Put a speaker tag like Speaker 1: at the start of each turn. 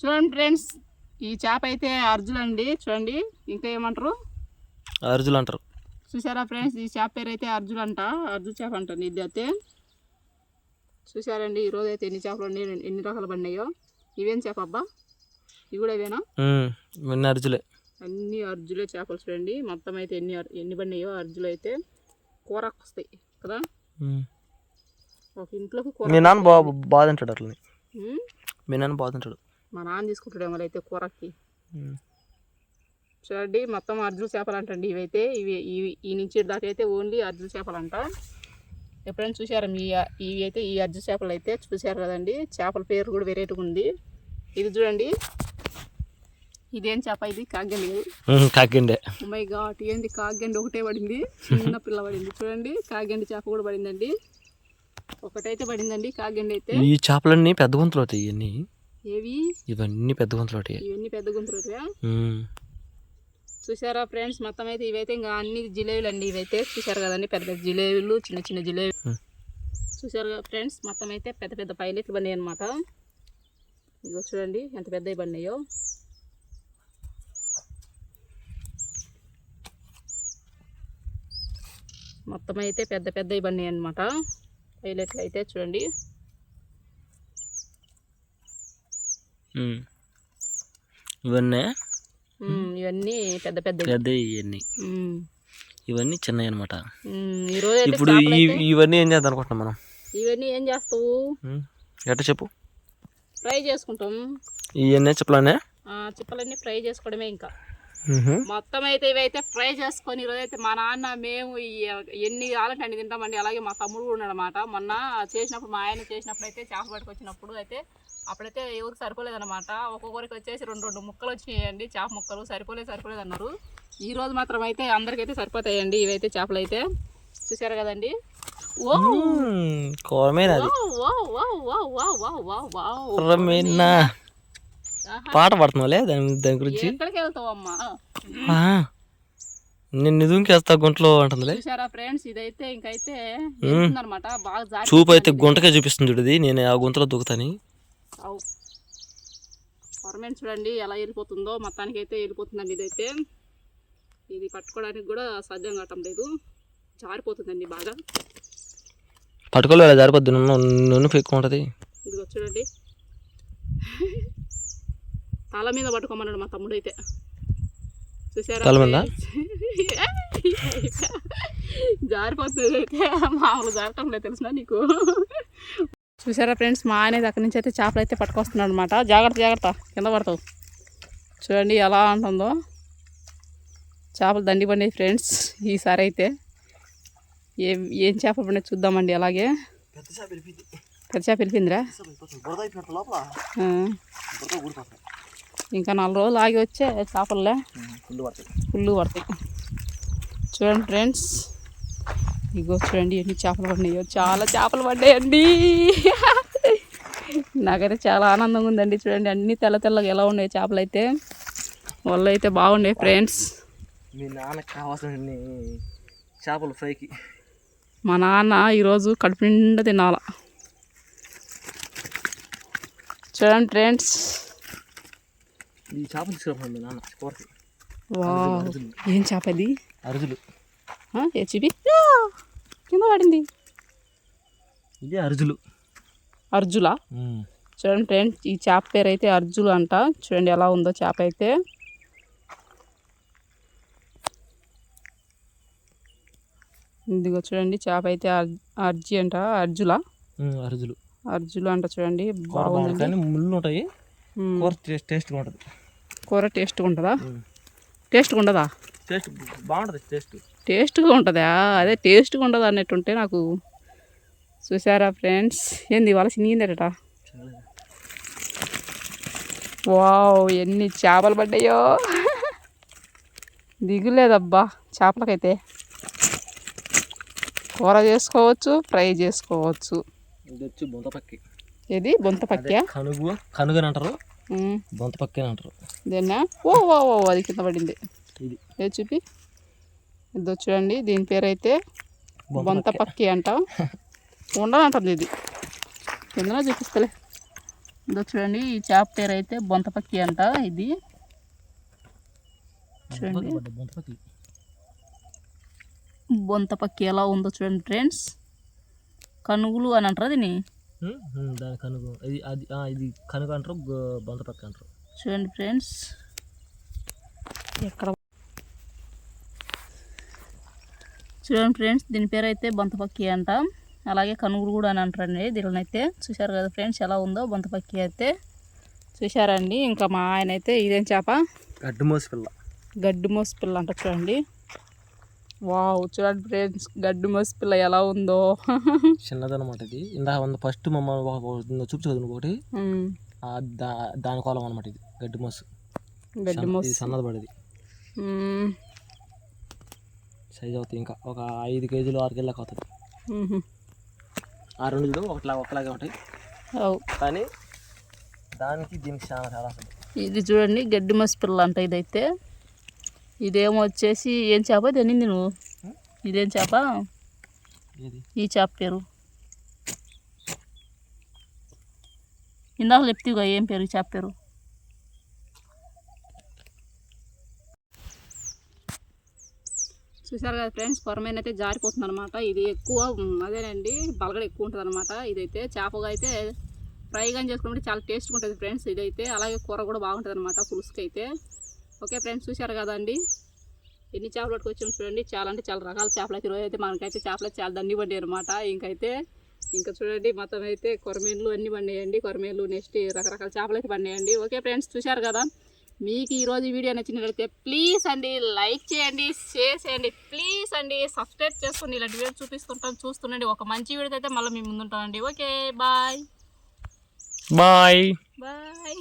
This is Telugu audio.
Speaker 1: చూడండి ఫ్రెండ్స్ ఈ చేప అయితే అర్జున్ అండి చూడండి ఇంకా ఏమంటారు?
Speaker 2: అరుజులు అంటారు.
Speaker 1: చూసారా ఫ్రెండ్స్ ఈ చేప పేరు అయితే అర్జున్ అంట అర్జున్ చేప అంటండి ఇది అయితే. చూసారండి ఈరోజు అయితే ఎన్ని చేపలు ఉన్నాయి ఎన్ని రకాలు పడినాయో ఇవేం చేప అబ్బా? ఇవి కూడా ఇవేనా?
Speaker 2: ఇవన్నీ అరుజులే
Speaker 1: అన్ని అర్జులే చేపలు చూడండి. మొత్తం అయితే ఎన్ని ఎన్ని పడినాయో అర్జులు అయితే కూరకు వస్తాయి కదా. ఒక ఇంట్లోకి కూర
Speaker 2: మీ నాన్న బా బాగా తింటాడు అట్లని.
Speaker 1: ఉమ్,
Speaker 2: మీ నాన్న బాగా తింటాడు.
Speaker 1: మా నాన్న తీసుకుంటాడేమో అయితే కూరకి. చూడండి మొత్తం అర్జుల చేపలు అంటండి ఇవైతే. ఇవి ఇవి ఈ నుంచి దాకా అయితే ఓన్లీ అర్జుల చేపలు అంట ఎప్పుడైనా చూసారా మీ ఇవి అయితే ఈ అర్జుల చేపలు అయితే చూసారు కదండి. చేపల పేరు కూడా వెరైటీగా ఉంది. ఇది చూడండి. ఇదేం చేప ఇది? కాగ్గండి
Speaker 2: ఉమ్, కాకిండే
Speaker 1: మై ఘాట్ ఏంది కాగ్గండి ఒకటే పడింది. చిన్న పిల్ల పడింది. చూడండి కాగ్గండి చేప కూడా పడిందండి. ఒకటైతే పడిందండి కాగ్గండి అయితే
Speaker 2: ఈ చేపలన్నీ పెద్ద గుంతలు అవుతాయి ఇవన్నీ
Speaker 1: ఏవి?
Speaker 2: ఇవన్నీ పెద్ద గుంతలు
Speaker 1: ఇవన్నీ పెద్ద గుంతులు
Speaker 2: ఉమ్.
Speaker 1: చూసారా ఫ్రెండ్స్? మొత్తం అయితే ఇవైతే ఇంకా అన్ని జిలేబీలు అండి ఇవైతే. చూసారు కదండి? పెద్ద పెద్ద జిలేబీలు చిన్న చిన్న జిలేబీ. చూసారు కదా ఫ్రెండ్స్? మొత్తం అయితే పెద్ద పెద్ద పైలెట్లు పడినాయి అనమాట ఇగో చూడండి ఎంత పెద్దవి పడినాయో. మొత్తం అయితే పెద్ద పెద్దవి పడినాయి అనమాట పైలెట్లు అయితే చూడండి.
Speaker 2: ఇవన్నీ?
Speaker 1: ఇవన్నీ పెద్ద పెద్ద
Speaker 2: పెద్ద ఇవన్నీ. ఇవన్నీ చిన్నవి అనమాట ఇప్పుడు ఇవన్నీ ఏం చేద్దాం అనుకుంటున్నాం మనం?
Speaker 1: ఇవన్నీ ఏం చేస్తావు.
Speaker 2: ఎట్ట చెప్పు.
Speaker 1: ఫ్రై చేసుకుంటాం.
Speaker 2: ఇవన్నీ చెప్పలానే
Speaker 1: ఆ, చిప్పలన్నీ ఫ్రై చేసుకోవడమే ఇంకా. మొత్తం అయితే ఇవైతే ఫ్రై చేసుకొని ఈరోజు అయితే మా నాన్న మేము ఎన్ని కావాలంటే అన్ని తింటామండి. అలాగే మా తమ్ముడు కూడా ఉన్నాడనమాట మొన్న చేసినప్పుడు మా ఆయన చేసినప్పుడు అయితే చేప పట్టుకొచ్చినప్పుడు అయితే అప్పుడైతే ఎవరికి సరిపోలేదన్నమాట. ఒక్కొక్కరికి వచ్చేసి రెండు రెండు ముక్కలు వచ్చినాయండి. చేప ముక్కలు సరిపోలేదు సరిపోలేదు అన్నారు. ఈ రోజు మాత్రం అయితే అందరికైతే సరిపోతాయండి ఇవైతే చేపలు అయితే చూసారు కదండి ఓ ఓ ఓ ఓ ఓ ఓ ఓ ఓ.
Speaker 2: పాట పడుతున్నావులే దాని దాని గురించి?
Speaker 1: ఎక్కడికి వెళ్తావమ్మా
Speaker 2: ఆ. నేను నిదుంకేస్తా గుంటలో అంటుందిలే.
Speaker 1: చూసారా ఫ్రెండ్స్? ఇదైతే ఇంకైతే. అనమాట బాగా
Speaker 2: చూపు అయితే గుంటకే చూపిస్తుంది చూడది నేను ఆ గుంతలో దూకుతాని.
Speaker 1: అవు. పర్మనెంట్ చూడండి ఎలా వెళ్ళిపోతుందో. మొత్తానికి అయితే వెళ్ళిపోతుందండి ఇదైతే. ఇది పట్టుకోవడానికి కూడా సాధ్యం కావటం లేదు. జారిపోతుందండి బాగా.
Speaker 2: పట్టుకోలే జారిపోద్ది. నన్ను నన్ను ఎక్కువ ఉంటుంది.
Speaker 1: ఇదిగో చూడండి. తల మీద పట్టుకోమన్నాడు మా తమ్ముడు అయితే చూసారా? జారిపోతుంది అయితే మామూలు జారటం లేదు తెలిసిన నీకు? చూసారా ఫ్రెండ్స్? మా ఆయన అక్కడి నుంచి అయితే చేపలు అయితే పట్టుకొస్తున్నాడు అనమాట జాగ్రత్త జాగ్రత్త. కింద పడతావు. చూడండి ఎలా ఉంటుందో. చేపలు దండి పండి ఫ్రెండ్స్ ఈసారి అయితే. ఏం ఏం చేప పడినా చూద్దామండి అలాగే. పెద్ద చేప వెళ్ళిపోయిందిరా. ఇంకా నాలుగు రోజులు ఆగి వచ్చే చేపలే. ఫుల్ పడతాయి. చూడండి ఫ్రెండ్స్. ఇగో చూడండి ఎన్ని చేపలు పడినాయో. చాలా చేపలు పడ్డాయండి. నాకైతే చాలా ఆనందంగా ఉందండి. చూడండి అన్ని తెల్ల తెల్లగా ఎలా ఉన్నాయి చేపలు అయితే. వాళ్ళు అయితే బాగున్నాయి ఫ్రెండ్స్.
Speaker 2: మీ నాన్నకి కావాల్సిన చేపలు ఫ్రైకి
Speaker 1: మా నాన్న ఈరోజు కడుపు నిండా తినాల. చూడండి ఫ్రెండ్స్.
Speaker 2: ఈ మీ నాన్న కూరకి.
Speaker 1: వావ్. ఏం చేప ఇది
Speaker 2: అరుజులు
Speaker 1: ఆ, ఏ చూపి. కింద పడింది.
Speaker 2: ఇది అరుజులు?
Speaker 1: అర్జులా చూడండి ఫ్రెండ్స్ ఈ చేప పేరు అయితే అర్జులు అంట. చూడండి ఎలా ఉందో చేప అయితే. ఇదిగో చూడండి చేప అయితే అర్- అర్జి అంట అర్జులా?
Speaker 2: అరుజులు
Speaker 1: అర్జులు అంట చూడండి
Speaker 2: కానీ ముళ్ళు ఉంటాయి. టేస్ట్గా ఉంటుంది.
Speaker 1: కూర టేస్ట్గా ఉంటుందా? టేస్ట్గా ఉండదా?
Speaker 2: టేస్ట్ బాగుంటుంది టేస్ట్.
Speaker 1: టేస్ట్గా ఉంటుందా? అదే టేస్ట్గా ఉండదు అన్నట్టుంటే నాకు చూసారా ఫ్రెండ్స్? ఏంది ఇవాళ సినిగిందట వావ్ ఎన్ని చేపలు పడ్డాయో. దిగులేదబ్బా చేపలకైతే. కూర చేసుకోవచ్చు ఫ్రై చేసుకోవచ్చు.
Speaker 2: ఇది వచ్చి బొంతపక్కి.
Speaker 1: ఇది బొంతపక్కియా?
Speaker 2: కనుగు కనుగని అంటారు.
Speaker 1: ఉమ్,
Speaker 2: బొంతపక్కి అని అంటారు.
Speaker 1: దేన్నా ఓ ఓ ఓ అది కింద పడింది.
Speaker 2: ఇది.
Speaker 1: ఏ చూపి? ఇదో చూడండి దీని పేరు అయితే బొంతపక్కి అంట ఉండనంటుంది ఇది. కిందన చూపిస్తలే. ఇదో చూడండి ఈ చేప పేరు అయితే బొంతపక్కి అంట ఇది. చూడండి. బొంతపక్కి ఎలా ఉందో చూడండి ఫ్రెండ్స్ కనుగులు అని అంటారు దీన్ని?
Speaker 2: దాని కనుగ ఇది అది ఆ, ఇది కనుగ అంటారు గ- బొంత పక్క అంటారు.
Speaker 1: చూడండి ఫ్రెండ్స్. ఎక్కడ? చూడండి ఫ్రెండ్స్ దీని పేరు అయితే బొంతపక్కి అంట. అలాగే కనుగులు కూడా అని అంటారండి. దీనిని అయితే చూశారు కదా ఫ్రెండ్స్ ఎలా ఉందో బొంతపక్కి అయితే. చూశారండి. ఇంకా మా ఆయన అయితే ఇదేం చేప?
Speaker 2: గడ్డి మోసి పిల్ల.
Speaker 1: గడ్డి మోసి పిల్ల అంట చూడండి. వావ్ చూడండి ఫ్రెండ్స్ గడ్డి మోసి పిల్ల ఎలా ఉందో.
Speaker 2: చిన్నదనమాట ఇది ఇందాక వంద ఫస్ట్ మమ్మల్ని చూపించదు ఒకటి. దాని కోలం అనమాట ఇది గడ్డి మోసు
Speaker 1: గడ్డి మోసి
Speaker 2: ఇది సన్నది పడేది సైజ్ అవుతుంది ఇంకా ఒక ఐదు కేజీలు ఆరు కేజీలకు అవుతుంది. ఆ రెండు చూడు ఒకటిలా ఒకలాగే ఉంటాయి. కానీ దానికి దీనికి చాలా అసలు
Speaker 1: ఇది చూడండి గడ్డి మసి పిల్ల అంట ఇదైతే. ఇదేమో వచ్చేసి ఏం చేప తినింది నువ్వు? ఇదేం చేప? ఈ చేప పేరు ఇందాక చెప్తీగా ఏం పేరు ఈ చేప పేరు చూసారు కదా ఫ్రెండ్స్ కొరమైన అయితే జారిపోతుంది అనమాట ఇది ఎక్కువ అదేనండి బలగడ ఎక్కువ ఉంటుంది అనమాట ఇదైతే చేపగా అయితే ఫ్రై కానీ చేసుకుంటే చాలా టేస్ట్గా ఉంటుంది ఫ్రెండ్స్. ఇదైతే అలాగే కూర కూడా బాగుంటుంది అనమాట పులుసుకి అయితే ఓకే ఫ్రెండ్స్ చూసారు కదండి? ఎన్ని చేపలు పట్టుకొచ్చాము చూడండి. చాలా అంటే చాలా రకాల చేపలు అయితే ఈరోజు అయితే మనకైతే చేపలు చాలా దండి పడ్డాయి అనమాట ఇంకైతే ఇంకా చూడండి మొత్తం అయితే కొరమేన్లు అన్నీ పండేయండి. కొరమేన్లు నెక్స్ట్ రకరకాల చేపలు అయితే పండేయండి. ఓకే ఫ్రెండ్స్ చూశారు కదా? మీకు ఈరోజు ఈ వీడియో నచ్చినట్లయితే ప్లీజ్ అండి లైక్ చేయండి షేర్ చేయండి. ప్లీజ్ అండి సబ్స్క్రైబ్ చేసుకోండి ఇలాంటి వీడియో చూపిస్తుంటాం చూస్తుండండి. ఒక మంచి వీడియో అయితే మళ్ళీ మీ ముందుంటామండి ఓకే బాయ్.
Speaker 2: బాయ్.
Speaker 1: బాయ్.